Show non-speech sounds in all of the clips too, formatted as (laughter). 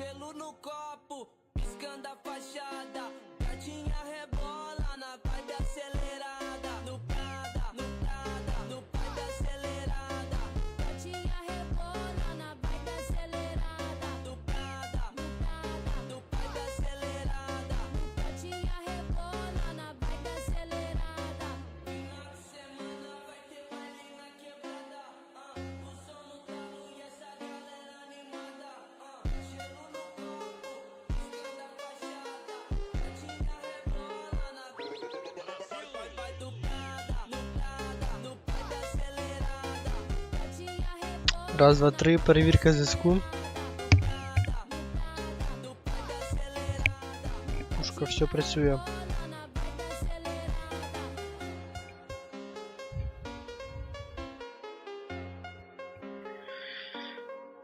Gelo no copo, piscando a fachada. Gatinha rebola na vibe acelerada. Раз, два, три, перевірка зв'язку. Пушка, все працює.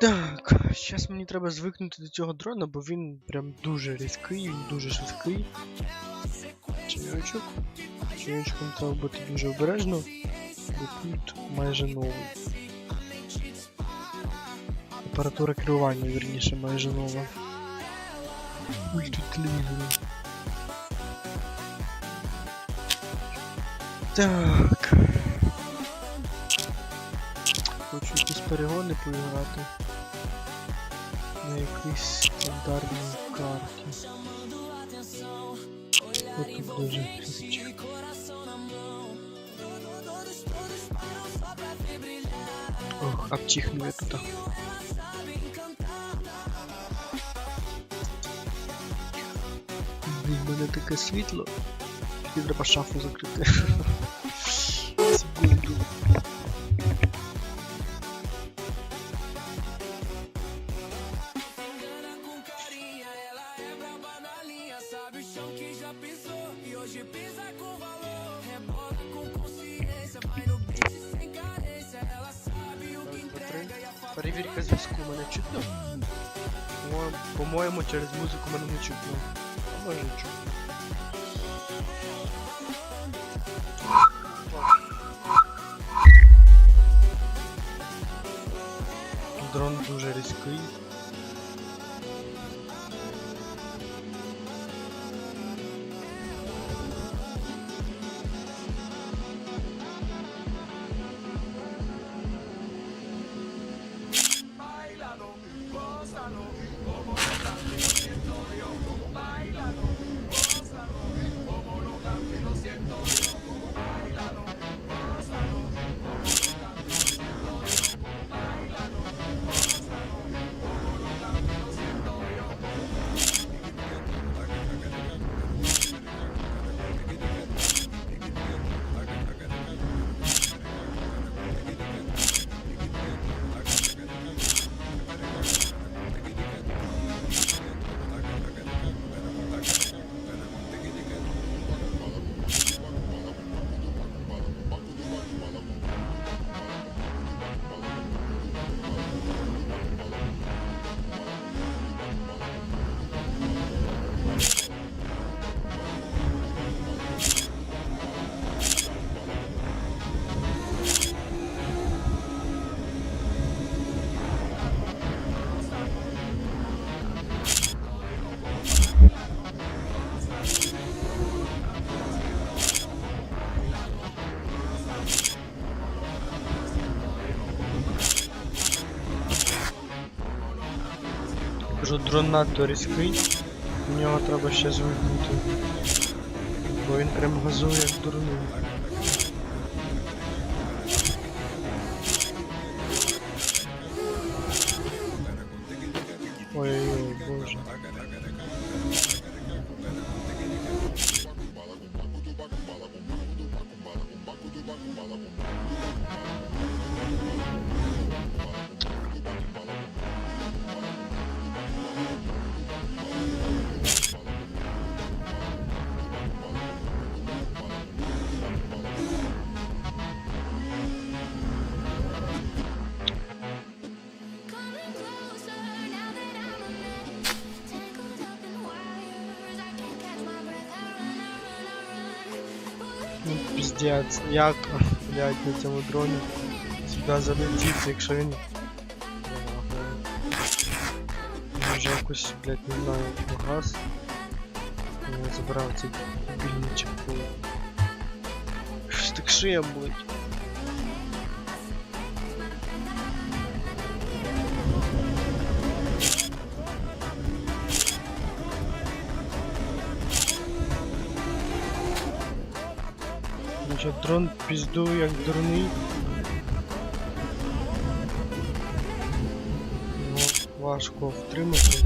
Так, зараз мені треба звикнути до цього дрона, бо він прям дуже різкий, він дуже швидкий. Чайочок. Чайочком треба бути дуже обережно, бо пульт майже новий. Апаратура керування, вірніше, майже нова. Пульт від телевізора. Так. Хочу якісь перегони поіграти. На якійсь стандартній карті. Тут дуже. Ох, обчихнув я тут. Блін, в мене таке світло. Тільки треба шафу закрити. (laughs) Перевірка зв'язку мене чутно? По- По-моєму, через музику мене не чутно. А може і чутно. Дрон дуже різкий. Дрон надто різкий. В нього треба ще звикнути. Бо він прям газує як дурний. піздець, як, блядь, на цьому дроні сюди залетіти, якщо він... вже якось, блядь, не знаю, погас. Я забрав цей більничок. Щось так шия болить. Значить, дрон піздує як дурний. Ну, важко втримати.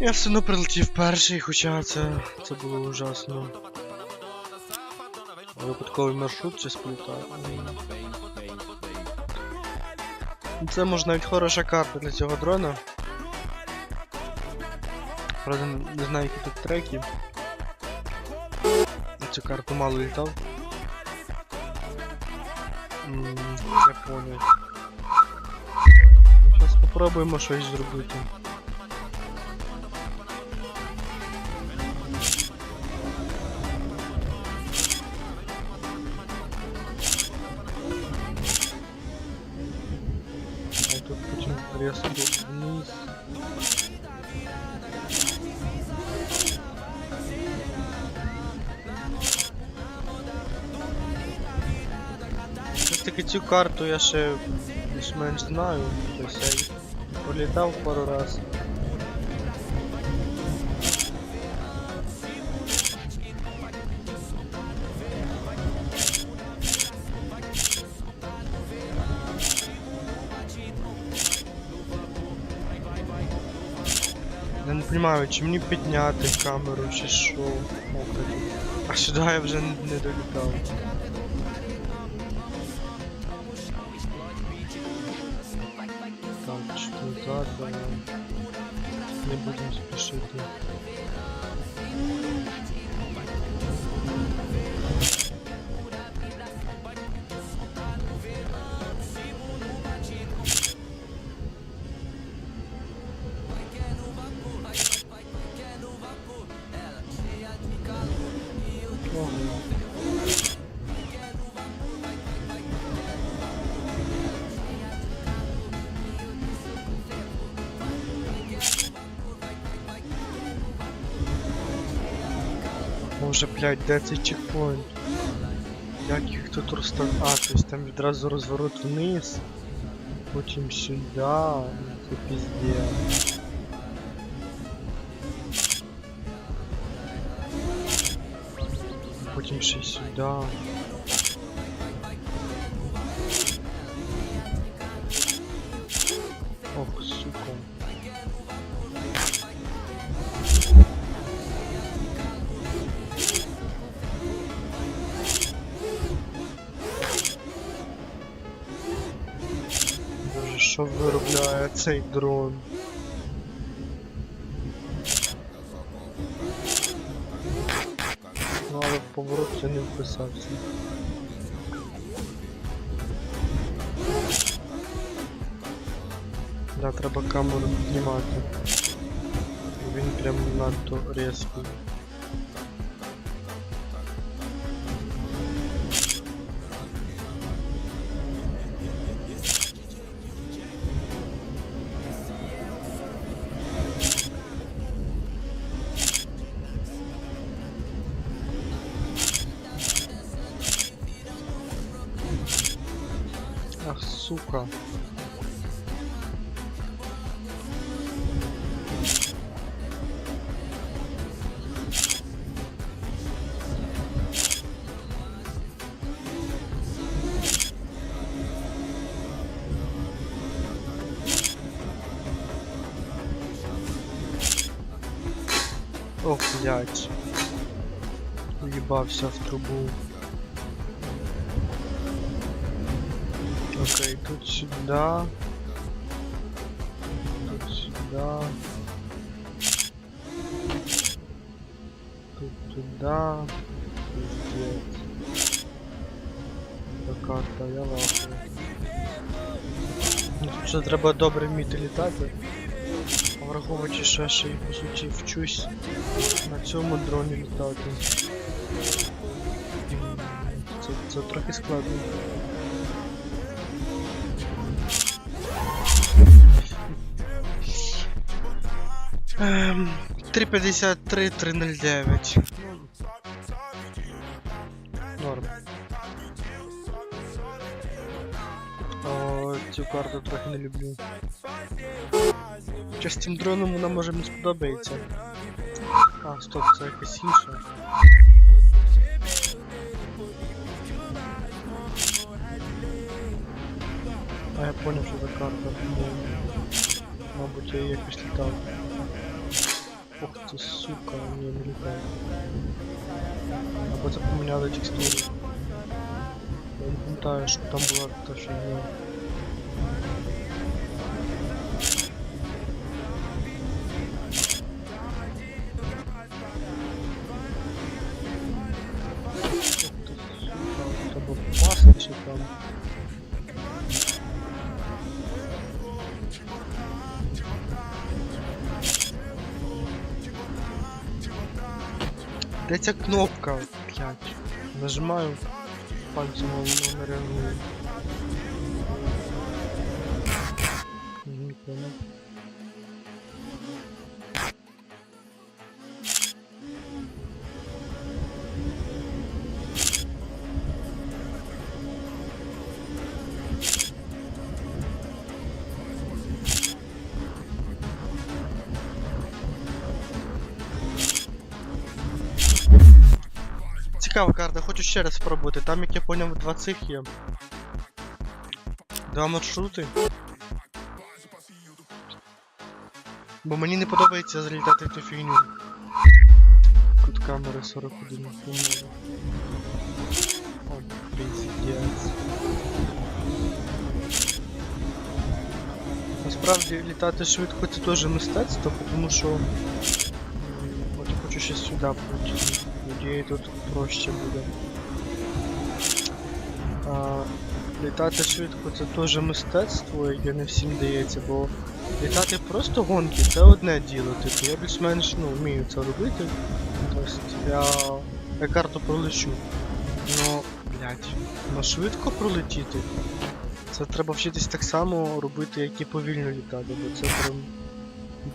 Я все одно прилетів перший, хоча це, це було ужасно. Випадковий маршрут чи сплітав. Це може навіть хороша карта для цього дрона. Правда, не знаю, які тут треки. Карту мало літав. Я понял. Зараз спробуємо щось зробити. Цю карту я ще більш-менш знаю. Я політав пару раз. Я не розумію, чи мені підняти камеру, чи що. О. А сюди я вже не долітав. Не будем Боже, блядь, де цей чекпоінт? Як їх тут розстав... А, тобто там відразу розворот вниз. Потім сюди. Це піздец. Потім ще й сюди. Що виробляє цей дрон? Ну, але в поворот я не вписався. Да, треба камеру піднімати. Він прям надто різкий. Ах, сука. Ох, блядь. Уебався в трубу. Окей, тут сюда. Тут сюда. Тут туда. Пиздец. Та карта, я вахую. Ну, Це треба добре вміти літати. А враховуючи, що я ще по суті вчусь на цьому дроні літати. Це, це трохи складно. Ем, 353, 309. Ну, Норм. О, цю карту трохи не люблю. Хоча з цим дроном вона може не сподобається. А, стоп, це якась інша. А я понял, що за карта. Ну, Мабуть, я її якось літав. Ох ти сука, ні, не літав. Або це поміняли текстуру. Я не пам'ятаю, що там була та фігня. Ох Де кнопка? Блять. Нажимаю пальцем, а воно не реагує. Цікава карта, хочу ще раз спробувати. Там, як я поняв, два цих є. Два маршрути. Бо мені не подобається залітати в ту фігню. Кут камери 41. О, пиздец. Насправді літати швидко це теж мистецтво, тому що от я хочу ще сюди полетіти. Надію, тут проще буде. А, літати швидко це теж мистецтво, яке не всім дається, бо літати просто гонки це одне діло. Типу, я більш-менш ну, вмію це робити. Тобто я, я карту пролечу. Ну, блядь, ну швидко пролетіти. Це треба вчитись так само робити, як і повільно літати, бо це прям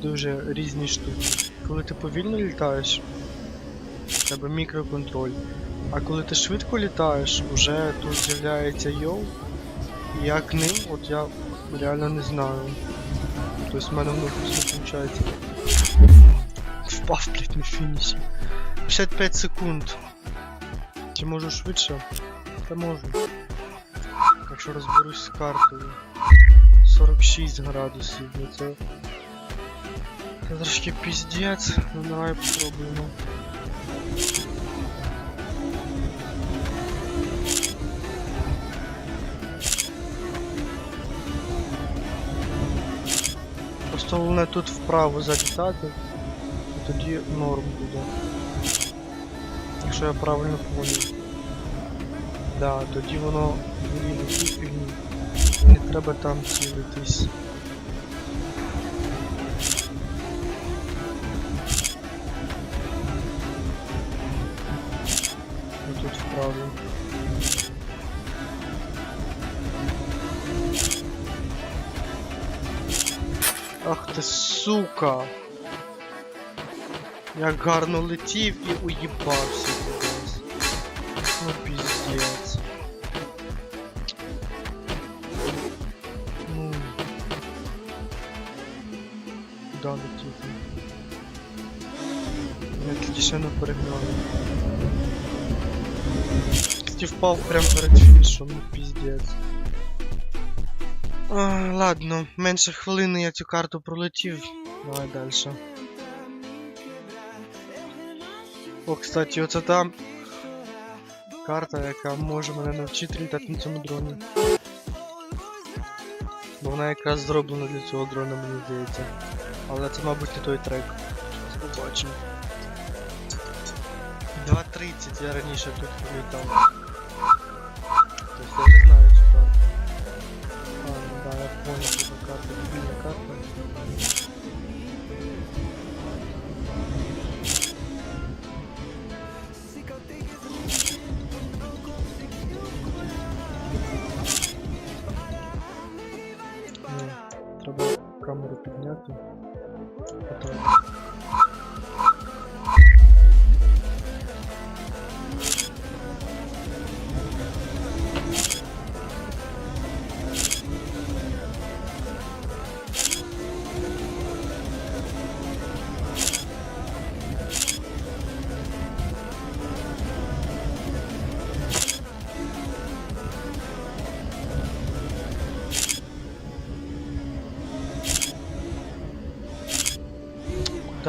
дуже різні штуки. Коли ти повільно літаєш, в тебе мікроконтроль. А коли ти швидко літаєш, вже тут з'являється йоу. І як ним, от я реально не знаю. Тобто в мене воно просто виходить. Впав, блядь, на фініші. 55 секунд. Чи можу швидше? Та можу. Якщо розберусь з картою. 46 градусів, ну це. Це трошки піздець. Ну давай попробуємо. Просто головне тут вправо залітати, і тоді норм буде. Якщо я правильно поняв. Да, тоді воно вирівнює цю. Не треба там цілитись. Тут вправо. Ти сука! Як гарно летів і уїбався кудись. Ну піздець. Ну. Куда летіти? Я тоді ще не перегнали. Кстати, впав прямо перед фінішом, ну піздець. А, ладно, менше хвилини я цю карту пролетів. Давай далі. О, кстати, оце там карта, яка може мене навчити літати на цьому дроні. Бо вона якраз зроблена для цього дрона, мені здається. Але це, мабуть, не той трек. Побачимо. 2.30 я раніше тут прилітав. Тобто понял, что дебильная карта. Ну, треба камеру підняти. Отак.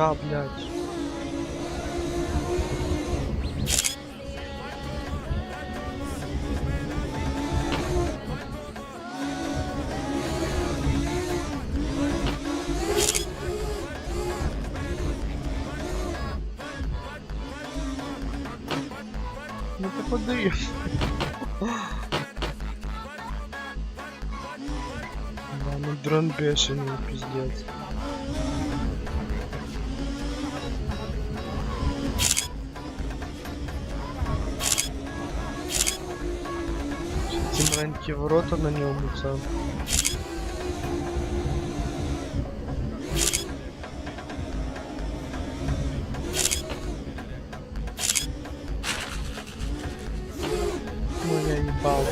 Да, блядь. Ну попади. Да, ну дрон бешеный, пиздец. Ці маленькі ворота на ньому це. Ну я їбав.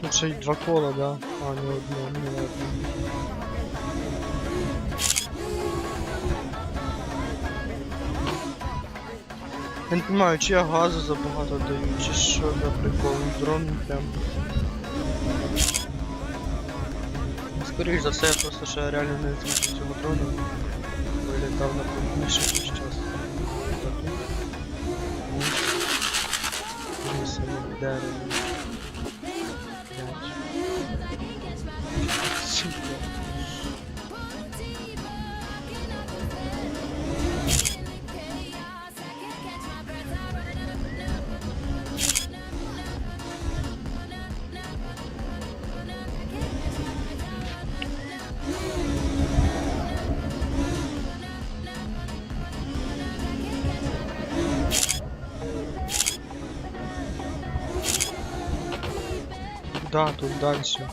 Тут ще й два кола, да? А, не одне, не одне. Я не понимаю, чи я газу забагато даю, чи що за прикол, дрон прям. Скоріше за все, я просто ще реально не до цього дрона. Вилітав на повніше ніж час. Блядь. Да, тут дальше.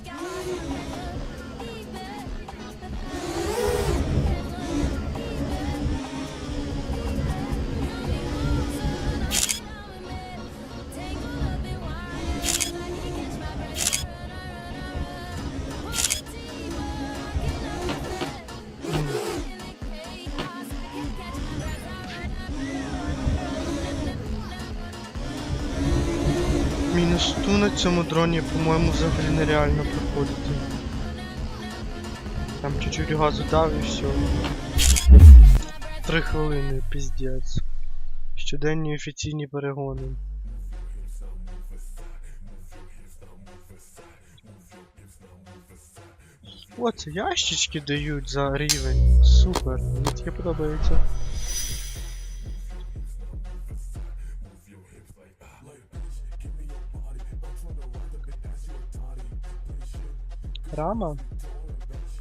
Мінус на цьому дроні, по-моєму, взагалі нереально проходити. Там чуть-чуть газу дав і все. Три хвилини, піздець. Щоденні офіційні перегони. О, це ящички дають за рівень. Супер, мені таке подобається. Рама?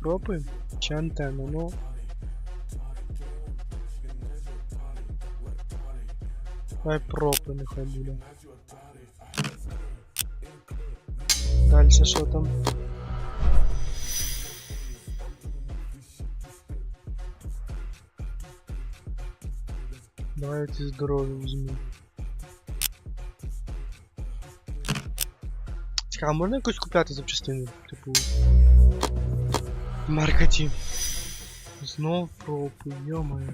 Пропи? Чи антенна? Ну. Хай пропи нехай буде. Дальше що там? Давайте здоров'я візьму. Цікаво, можна якось купляти запчастини? Типу. в Маркеті. Знов пропи, йомаю.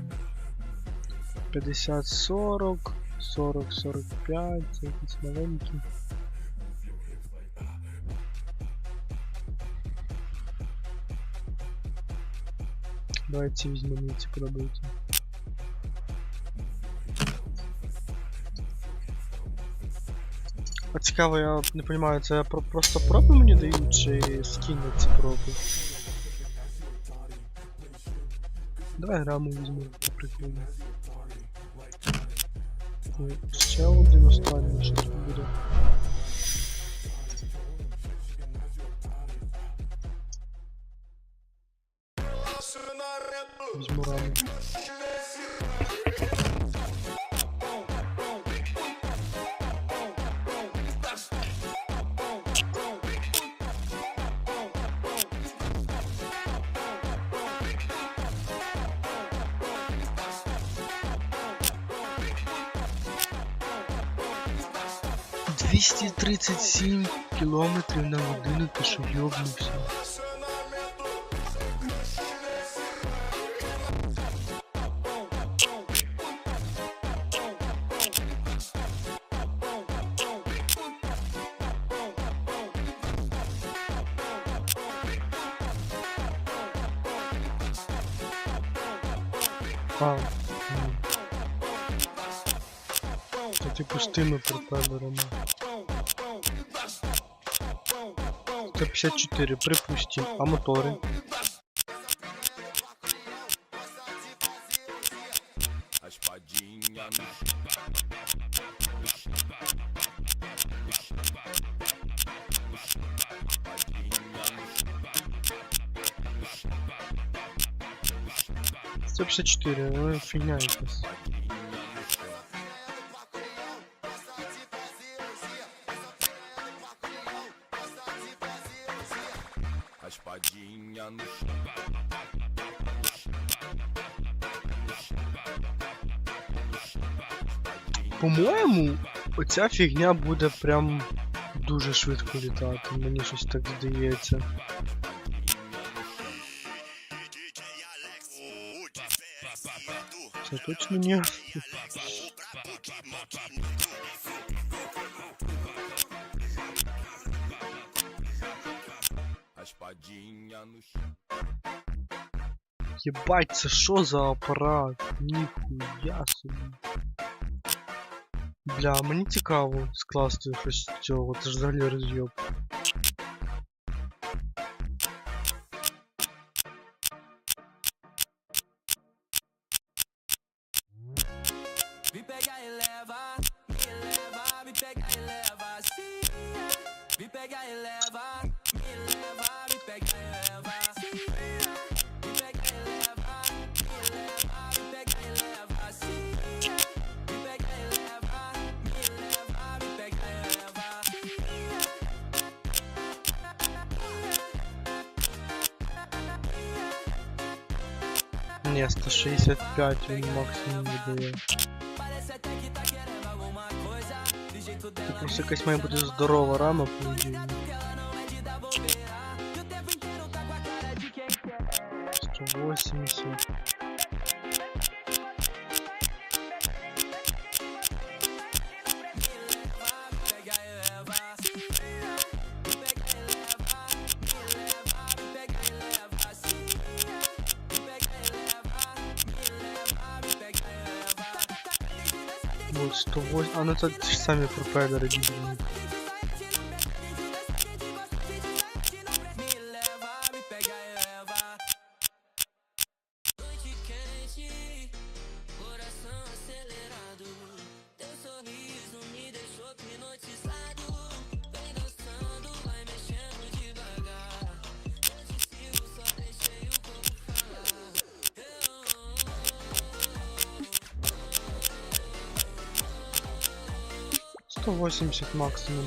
50-40, 40-45, це якісь маленькі. Давайте візьмемо, ці подобаються. А цікаво, я не розумію, це про просто проби мені дають чи скіни ці проби? Давай граму візьму, прикольно. Ще один останній, що тут буде. 237 кілометрів на годину, ти йобнувся. А, м. Це типу пропелерами. 154, припустим. А мотори? A espadinha no — 154, ну По-моєму, оця фігня буде прям дуже швидко літати. Мені щось так здається. Це точно ні. Єбать, це що за апарат? Ніхуя собі. Бля, мені цікаво скласти щось з цього, це ж взагалі розйоб. Не, 165 він максимум видає. Тут просто якась має будет здорова рама, по восемьдесят Вот 108. А ну це сами самі пропелери дібні. 180 максимум.